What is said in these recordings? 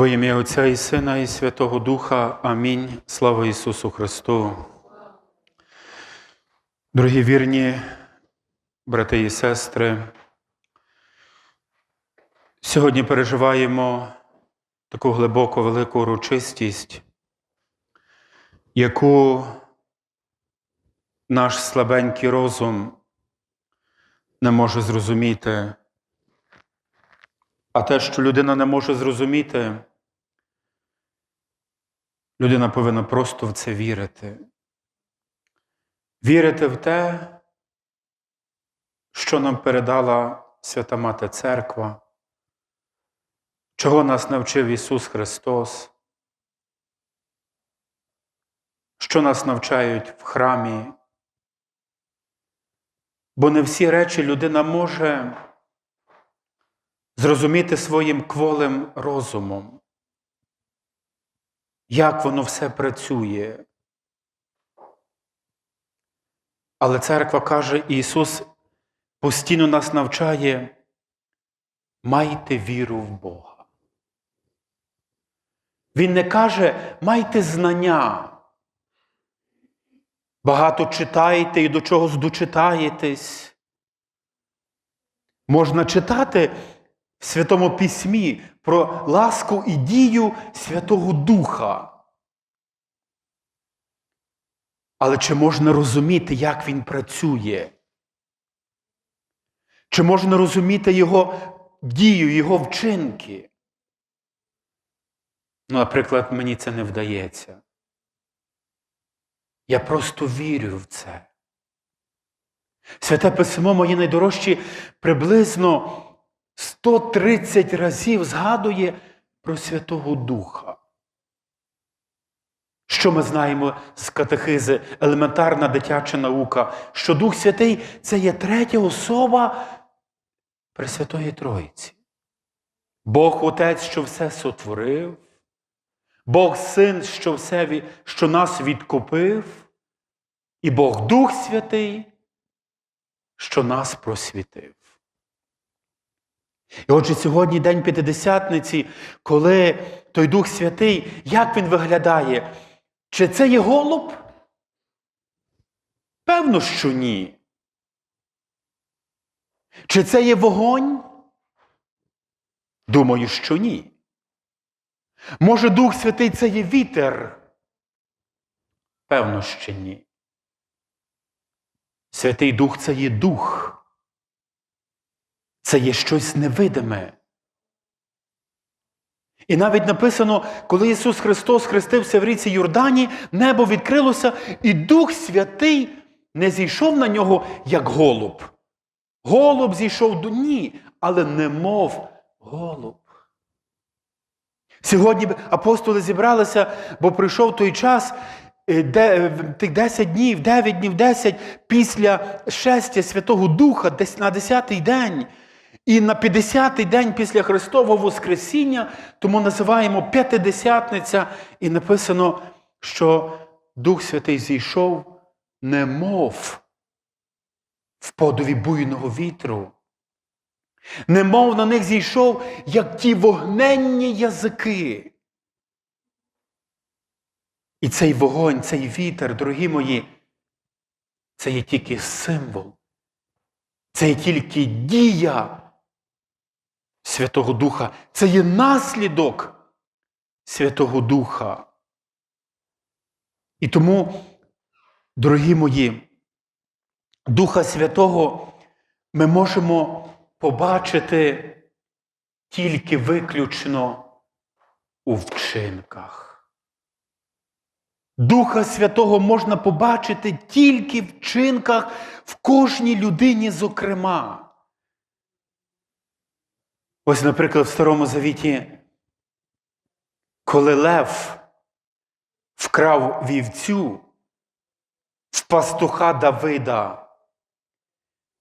Во ім'я Отця і Сина, і Святого Духа. Амінь. Слава Ісусу Христу. Дорогі вірні, брати і сестри, сьогодні переживаємо таку глибоку велику урочистість, яку наш слабенький розум не може зрозуміти. А те, що людина не може зрозуміти, людина повинна просто в це вірити. Вірити в те, що нам передала Свята Мати Церква, чого нас навчив Ісус Христос, що нас навчають в храмі. Бо не всі речі людина може зрозуміти своїм кволим розумом, як воно все працює. Але церква каже, Ісус постійно нас навчає, майте віру в Бога. Він не каже, майте знання. Багато читайте і до чогось дочитаєтесь. Можна читати в Святому Письмі про ласку і дію Святого Духа. Але чи можна розуміти, як він працює? Чи можна розуміти його дію, його вчинки? Ну, наприклад, мені це не вдається. Я просто вірю в це. Святе письмо моє найдорожче приблизно 130 разів згадує про Святого Духа. Що ми знаємо з катехизи, елементарна дитяча наука, що Дух Святий це є третя особа Пресвятої Троїці. Бог Отець, що все сотворив, Бог Син, що все, що нас відкупив, і Бог Дух Святий, що нас просвітив. І отже, сьогодні День П'ятидесятниці, коли той Дух Святий, як він виглядає? Чи це є голуб? Певно, що ні. Чи це є вогонь? Думаю, що ні. Може, Дух Святий це є вітер? Певно, що ні. Святий Дух це є дух. Це є щось невидиме. І навіть написано, коли Ісус Христос хрестився в ріці Йордані, небо відкрилося, і Дух Святий не зійшов на нього, як голуб. Голуб зійшов до ні, але немов голуб. Сьогодні апостоли зібралися, бо прийшов той час, е, де, е, тих 10 днів, 9 днів, 10 після шестя Святого Духа, на 10-й день. І на 50-й день після Христового Воскресіння, тому називаємо П'ятидесятниця, і написано, що Дух Святий зійшов, немов в подові буйного вітру. Немов на них зійшов, як ті вогненні язики. І цей вогонь, цей вітер, дорогі мої, це є тільки символ, це є тільки дія Святого Духа, це є наслідок Святого Духа. І тому, дорогі мої, Духа Святого ми можемо побачити тільки виключно у вчинках. Духа Святого можна побачити тільки в вчинках в кожній людині, зокрема. Ось, наприклад, в Старому Завіті, коли Лев вкрав вівцю в пастуха Давида,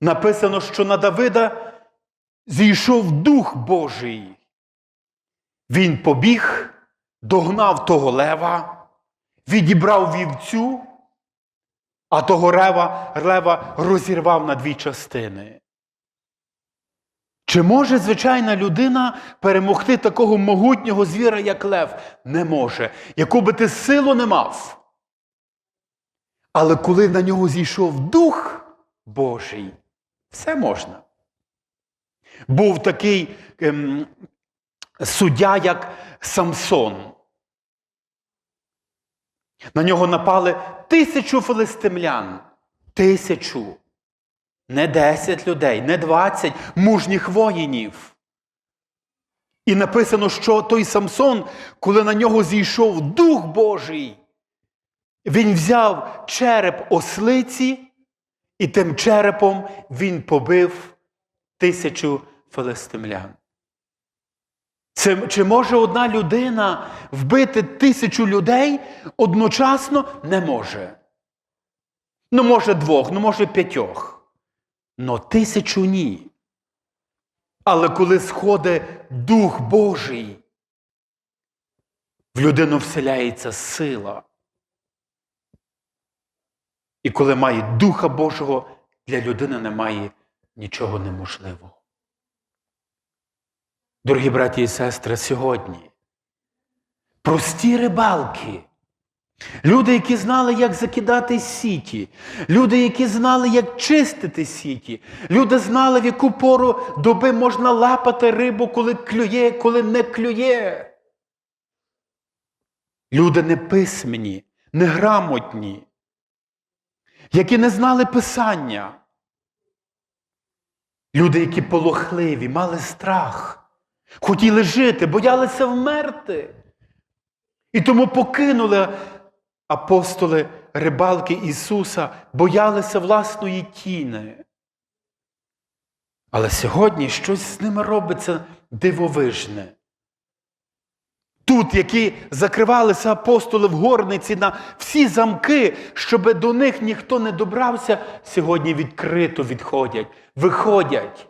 написано, що на Давида зійшов Дух Божий. Він побіг, догнав того лева, відібрав вівцю, а того рева, лева розірвав на дві частини. Чи може звичайна людина перемогти такого могутнього звіра, як лев? Не може, яку би ти силу не мав. Але коли на нього зійшов Дух Божий, все можна. Був такий ем, суддя, як Самсон. На нього напали тисячу филистимлян. Тисячу. Не 10 людей, не 20 мужніх воїнів. І написано, що той Самсон, коли на нього зійшов Дух Божий, він взяв череп ослиці, і тим черепом він побив тисячу филистимлян. Це, чи може одна людина вбити тисячу людей одночасно? Не може. Ну, може, двох, ну, може, п'ятьох. Но тисячу ні. Але коли сходить Дух Божий, в людину вселяється сила. І коли має Духа Божого, для людини немає нічого неможливого. Дорогі браті і сестри, сьогодні прості рибалки, люди, які знали, як закидати сіті, люди, які знали, як чистити сіті, люди знали, в яку пору доби можна лапати рибу, коли клює, коли не клює. Люди неписьмені, неграмотні, які не знали писання. Люди, які полохливі, мали страх. Хотіли жити, боялися вмерти. І тому покинули апостоли рибалки Ісуса, боялися власної тіни. Але сьогодні щось з ними робиться дивовижне. Тут, які закривалися апостоли в горниці на всі замки, щоб до них ніхто не добрався, сьогодні відкрито відходять, виходять.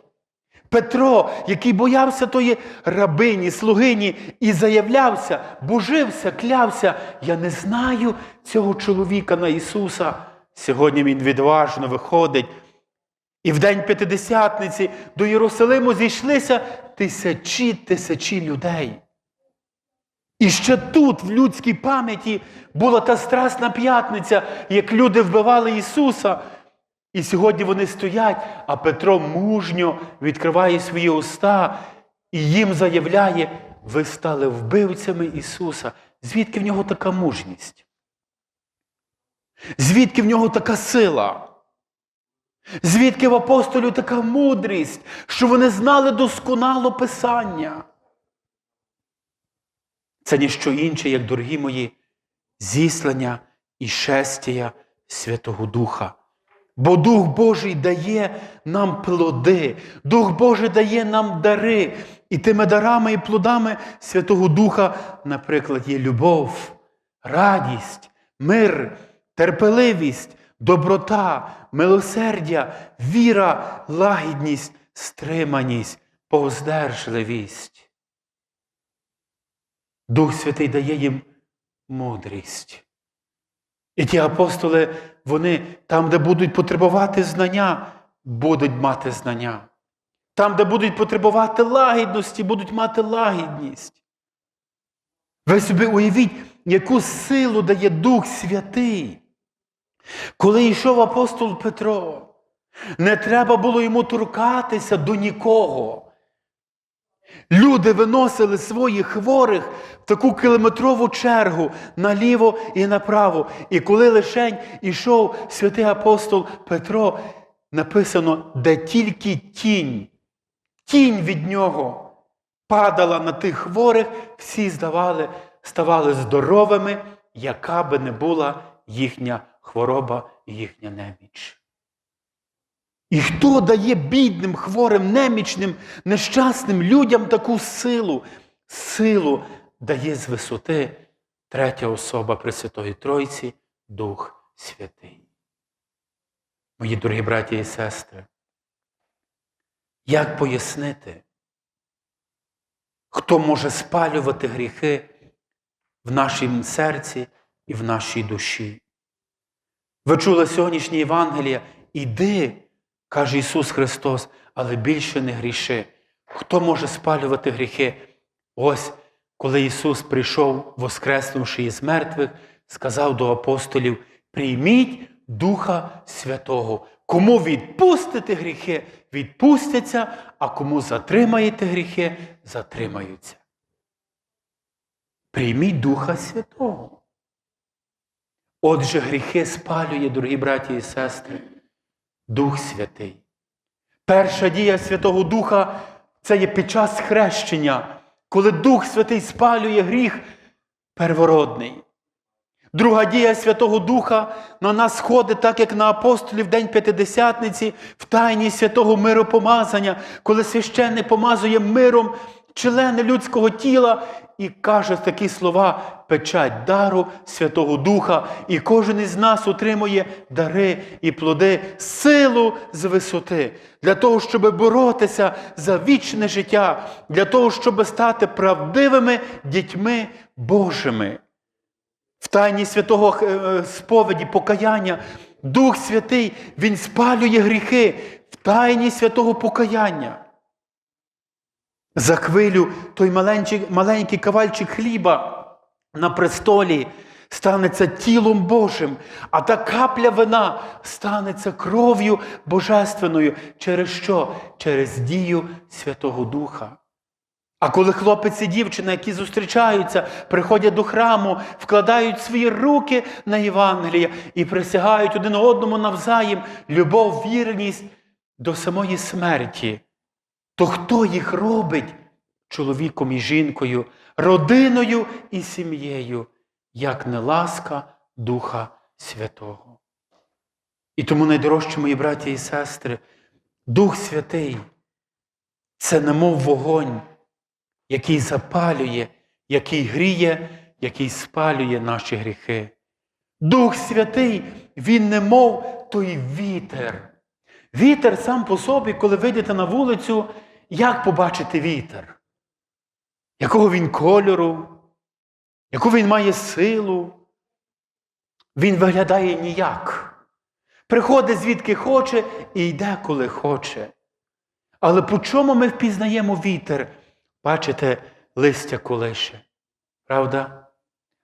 Петро, який боявся тої рабині, слугині, і заявлявся, божився, клявся, я не знаю цього чоловіка на Ісуса. Сьогодні Він відважно виходить. І в день П'ятидесятниці до Єрусалиму зійшлися тисячі тисячі людей. І ще тут, в людській пам'яті, була та страсна п'ятниця, як люди вбивали Ісуса. І сьогодні вони стоять, а Петро мужньо відкриває свої уста і їм заявляє, ви стали вбивцями Ісуса. Звідки в нього така мужність? Звідки в нього така сила? Звідки в апостолів така мудрість, що вони знали досконало Писання? Це ніщо інше, як, дорогі мої, зіслання і шестія Святого Духа. Бо Дух Божий дає нам плоди, Дух Божий дає нам дари. І тими дарами і плодами Святого Духа, наприклад, є любов, радість, мир, терпеливість, доброта, милосердя, віра, лагідність, стриманість, повздержливість. Дух Святий дає їм мудрість. І ті апостоли, вони там, де будуть потребувати знання, будуть мати знання. Там, де будуть потребувати лагідності, будуть мати лагідність. Ви собі уявіть, яку силу дає Дух Святий. Коли йшов апостол Петро, не треба було йому торкатися до нікого. Люди виносили своїх хворих в таку кілометрову чергу наліво і направо. І коли лишень ішов святий апостол Петро, написано, де тільки тінь, тінь від нього падала на тих хворих, всі здавали, ставали здоровими, яка би не була їхня хвороба їхня неміч. І хто дає бідним, хворим, немічним, нещасним людям таку силу? Силу дає з висоти третя особа Пресвятої Тройці, Дух Святий. Мої дорогі браті і сестри, як пояснити, хто може спалювати гріхи в нашому серці і в нашій душі? Ви чули сьогоднішнє Євангеліє? Іди каже Ісус Христос, але більше не гріши. Хто може спалювати гріхи? Ось коли Ісус прийшов, воскреснувши із мертвих, сказав до апостолів: прийміть Духа Святого. Кому відпустите гріхи, відпустяться, а кому затримаєте гріхи, затримаються. Прийміть Духа Святого. Отже, гріхи спалює, дорогі браті і сестри, Дух Святий. Перша дія Святого Духа це є під час хрещення, коли Дух Святий спалює гріх первородний. Друга дія Святого Духа на нас сходить, так як на апостолів День П'ятидесятниці, в тайні святого миропомазання, коли священник помазує миром члени людського тіла і каже такі слова, печать дару Святого Духа, і кожен із нас отримує дари і плоди, силу з висоти, для того, щоб боротися за вічне життя, для того, щоб стати правдивими дітьми Божими. В тайні святого е, сповіді, покаяння, Дух Святий, Він спалює гріхи в тайні святого покаяння. За хвилю той маленький, маленький кавальчик хліба на престолі станеться тілом Божим, а та капля вина станеться кров'ю божественною. Через що? Через дію Святого Духа. А коли хлопець і дівчина, які зустрічаються, приходять до храму, вкладають свої руки на Євангеліє і присягають один одному навзаєм любов, вірність до самої смерті, то хто їх робить чоловіком і жінкою, родиною і сім'єю, як не ласка Духа Святого? І тому, найдорожчі мої браті і сестри, Дух Святий це немов вогонь який запалює, який гріє, який спалює наші гріхи. Дух Святий, Він не мов той вітер. Вітер сам по собі, коли вийдете на вулицю, як побачити вітер? Якого він кольору, яку він має силу? Він виглядає ніяк. Приходить звідки хоче і йде, коли хоче. Але по чому ми впізнаємо вітер? Бачите, листя колише. Правда?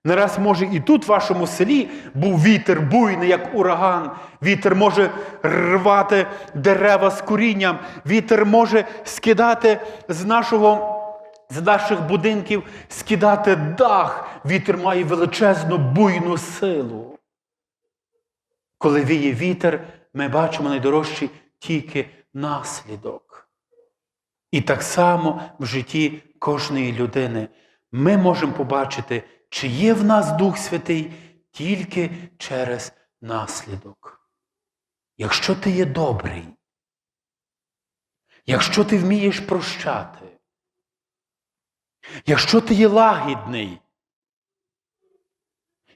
Не раз, може, і тут, в вашому селі, був вітер буйний, як ураган. Вітер може рвати дерева з корінням, вітер може скидати з нашого. З наших будинків скидати дах, вітер має величезну буйну силу. Коли віє вітер, ми бачимо найдорожчий тільки наслідок. І так само в житті кожної людини ми можемо побачити, чи є в нас Дух Святий тільки через наслідок. Якщо ти є добрий, якщо ти вмієш прощати, якщо ти є лагідний,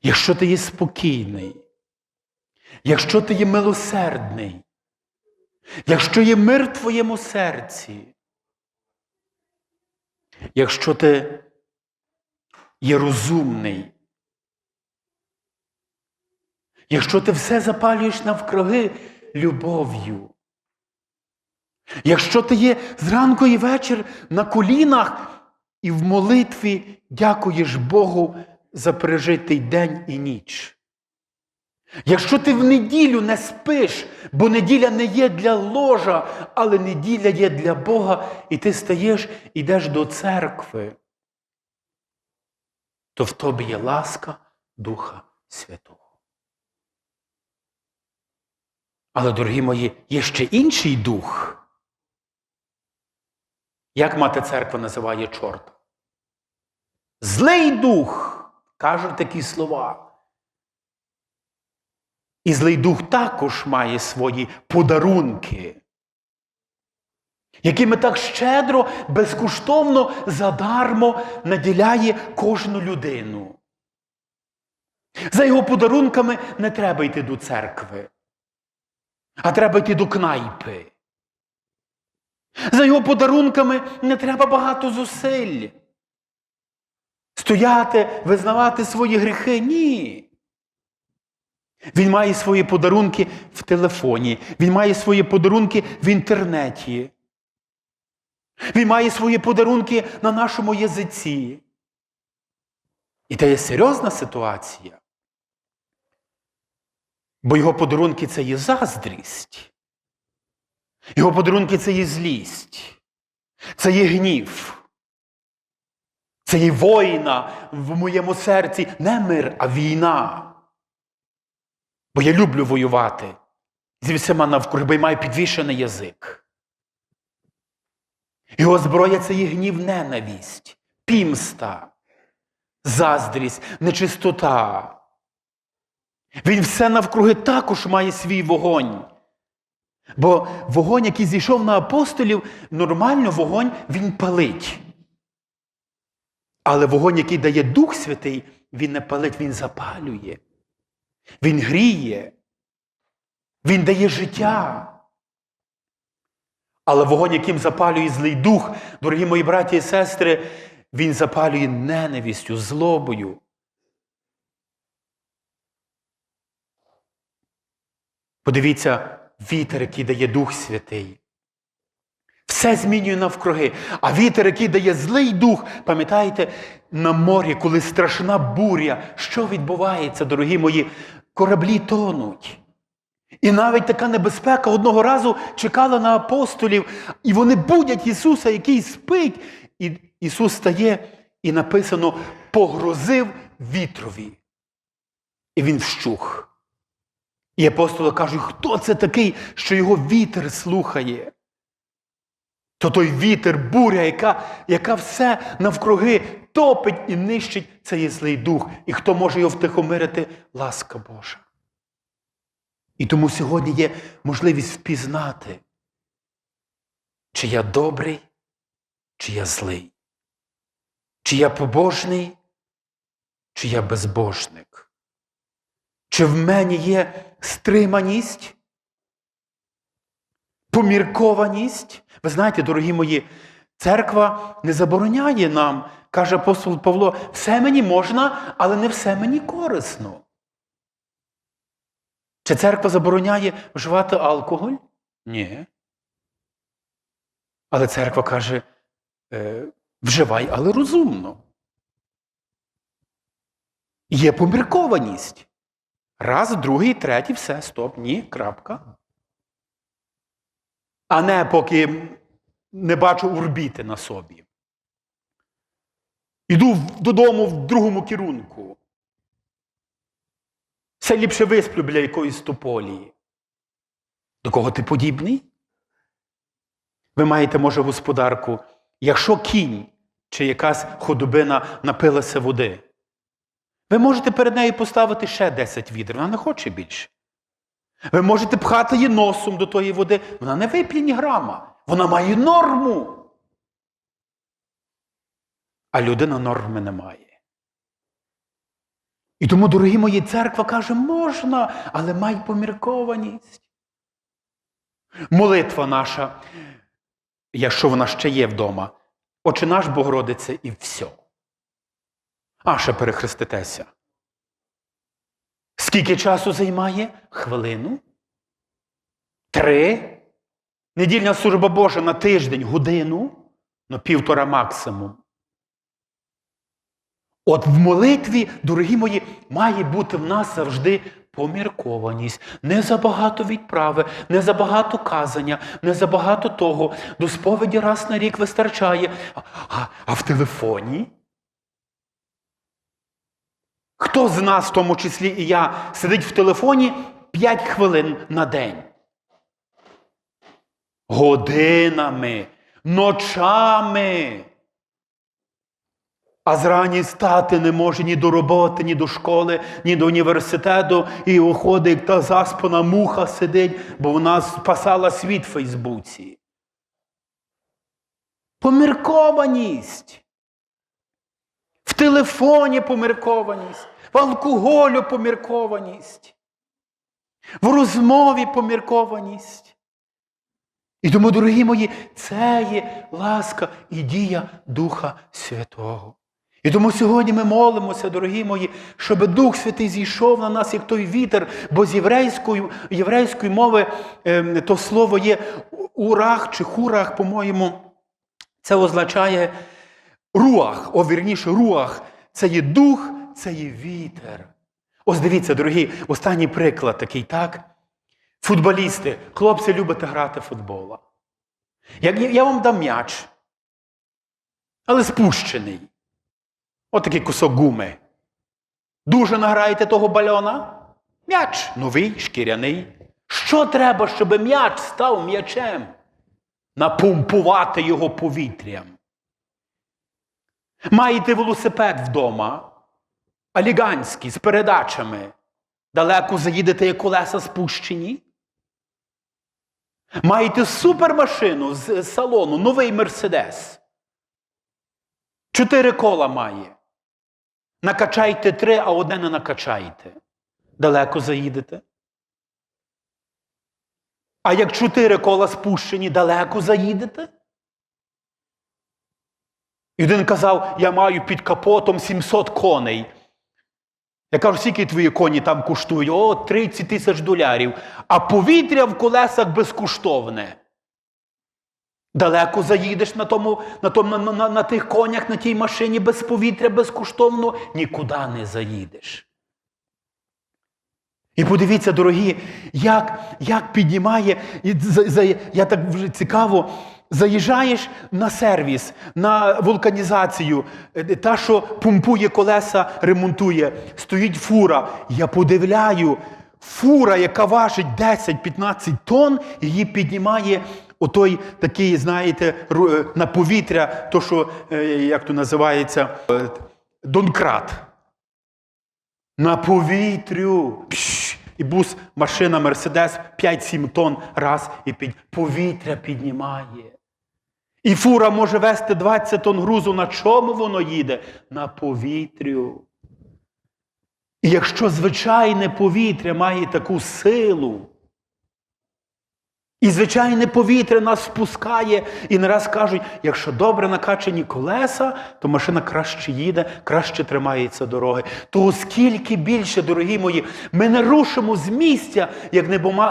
якщо ти є спокійний, якщо ти є милосердний, якщо є мир в твоєму серці, якщо ти є розумний, якщо ти все запалюєш навкруги любов'ю, якщо ти є зранку і вечір на колінах і в молитві дякуєш Богу за пережитий день і ніч. Якщо ти в неділю не спиш, бо неділя не є для ложа, але неділя є для Бога, і ти стаєш ідеш до церкви, то в тобі є ласка Духа Святого. Але, дорогі мої, є ще інший дух. Як мати церква називає чорта? Злий дух, кажуть такі слова. І злий дух також має свої подарунки, якими так щедро, безкоштовно, задармо наділяє кожну людину. За його подарунками не треба йти до церкви, а треба йти до кнайпи. За його подарунками не треба багато зусиль. Стояти, визнавати свої гріхи ні. Він має свої подарунки в телефоні, він має свої подарунки в інтернеті. Він має свої подарунки на нашому язиці. І це є серйозна ситуація. Бо його подарунки це є заздрість. Його подарунки це є злість, це є гнів. Це є воїна в моєму серці, не мир, а війна. Бо я люблю воювати зі всіма навкруги, бо я маю підвішений язик. Його зброя це є гнів, ненависть, пімста, заздрість, нечистота. Він все навкруги також має свій вогонь. Бо вогонь, який зійшов на апостолів, нормально вогонь він палить. Але вогонь, який дає Дух Святий, він не палить, він запалює. Він гріє. Він дає життя. Але вогонь, яким запалює злий дух, дорогі мої браті і сестри, він запалює ненавистю, злобою. Подивіться, вітер, який дає Дух Святий. Все змінює навкруги. А вітер, який дає злий дух, пам'ятаєте, на морі, коли страшна буря, що відбувається, дорогі мої, кораблі тонуть. І навіть така небезпека одного разу чекала на апостолів, і вони будять Ісуса, який спить. І Ісус стає, і написано, погрозив вітрові. І він вщух. І апостоли кажуть, хто це такий, що його вітер слухає? То той вітер, буря, яка яка все навкруги топить і нищить цей злий дух. І хто може його втихомирити? Ласка Божа. І тому сьогодні є можливість впізнати, чи я добрий, чи я злий, чи я побожний, чи я безбожник, чи в мені є стриманість, поміркованість. Ви знаєте, дорогі мої, церква не забороняє нам, каже апостол Павло, все мені можна, але не все мені корисно. Чи церква забороняє вживати алкоголь? Ні. Але церква каже, е, вживай, але розумно. Є поміркованість. Раз, другий, третій, все, стоп, ні, крапка. А не поки не бачу урбіти на собі. Іду додому в другому керунку. Все ліпше висплю біля якоїсь тополії. До кого ти подібний? Ви маєте, може, господарку, якщо кінь чи якась ходобина напилася води, ви можете перед нею поставити ще 10 відер, вона не хоче більше. Ви можете пхати її носом до тої води, вона не вип'є ні грама, вона має норму. А людина норми не має. І тому, дорогі мої, церква каже, можна, але май поміркованість. Молитва наша, якщо вона ще є вдома, Отче наш Богородице і все. А ще перехреститеся. Скільки часу займає? Хвилину? Три? Недільна служба Божа на тиждень, годину, ну півтора максимум. От в молитві, дорогі мої, має бути в нас завжди поміркованість. Не забагато відправи, не забагато казання, не забагато того. До сповіді раз на рік вистачає. А, а, в телефоні? Хто з нас, в тому числі і я, сидить в телефоні 5 хвилин на день? Годинами, ночами. А зрані стати не може ні до роботи, ні до школи, ні до університету, і уходить, як та заспана муха сидить, бо вона спасала світ в Фейсбуці. Поміркованість. В телефоні поміркованість, в алкоголю поміркованість, в розмові поміркованість. І тому, дорогі мої, це є ласка і дія Духа Святого. І тому сьогодні ми молимося, дорогі мої, щоб Дух Святий зійшов на нас, як той вітер, бо з єврейської єврейської мови е, то слово є урах чи хурах, по-моєму, Це означає руах, о вірніше, руах. Це є дух, це є вітер. Ось дивіться, дорогі, останній приклад такий, так? Футболісти, хлопці любите грати в футбола. Я я вам дам м'яч, але спущений. Отакий кусок гуми. Дуже награєте того бальона? М'яч новий, шкіряний. Що треба, щоб м'яч став м'ячем? Напумпувати його повітрям. Маєте велосипед вдома, аліганський, з передачами. Далеко заїдете, як колеса спущені. Маєте супермашину з салону, новий Мерседес. Чотири кола має. Накачайте три, а одне не накачаєте. Далеко заїдете. А як чотири кола спущені, далеко заїдете? І один казав, я маю під капотом 700 коней. Я кажу, скільки твої коні там коштують? О, 30 тисяч долярів. А повітря в колесах безкоштовне. Далеко заїдеш на тому, на, тому, на, на, на тих конях, на тій машині без повітря безкоштовно, нікуди не заїдеш. І подивіться, дорогі, як, як піднімає, і за, за, я так вже цікаво, заїжджаєш на сервіс, на вулканізацію, е, та, що помпує колеса, ремонтує, стоїть фура. Я подивляю, фура, яка важить 10-15 тонн, її піднімає отой такий, знаєте, е, на повітря, то, що, е, як то називається, е, донкрат. На повітрю. І бус, машина Мерседес 5-7 тонн раз і під повітря піднімає. І фура може вести 20 тонн грузу. На чому воно їде? На повітрю. І якщо звичайне повітря має таку силу, і звичайне повітря нас спускає, і не раз кажуть, якщо добре накачані колеса, то машина краще їде, краще тримається дороги. То оскільки більше, дорогі мої, ми не рушимо з місця, як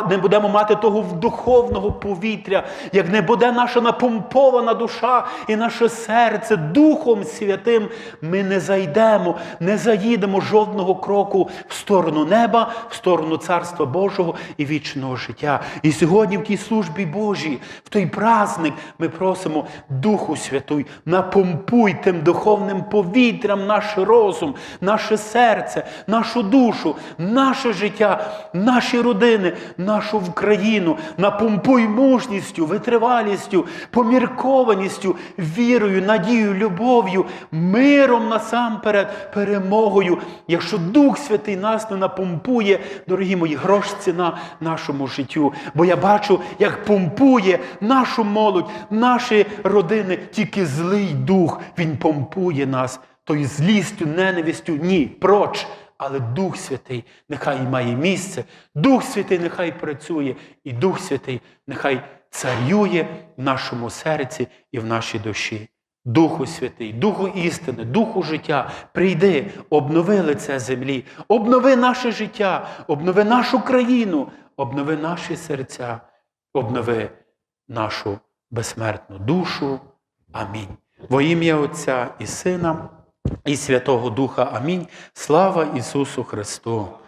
не будемо мати того духовного повітря, як не буде наша напомпована душа і наше серце Духом Святим, ми не зайдемо, не заїдемо жодного кроку в сторону неба, в сторону Царства Божого і вічного життя. І сьогодні в тій службі Божій, в той праздник, ми просимо Духу Святий, напомпуй тим духовним повітрям наш розум, наше серце, нашу душу, наше життя, наші родини, нашу Україну, напомпуй мужністю, витривалістю, поміркованістю, вірою, надією, любов'ю, миром насамперед, перемогою. Якщо Дух Святий нас не напомпує, дорогі мої, грош ціна нашому життю. Бо я бачу, як помпує нашу молодь, наші родини, тільки злий дух, він помпує нас. Тою злістю, ненавистю, ні, проч. Але Дух Святий нехай має місце, Дух Святий нехай працює, і Дух Святий нехай царює в нашому серці і в нашій душі. Духу Святий, Духу істини, Духу життя, прийди, обнови лице землі, обнови наше життя, обнови нашу країну, обнови наші серця, обнови нашу безсмертну душу. Амінь. Во ім'я Отця і Сина, і Святого Духа. Амінь. Слава Ісусу Христу!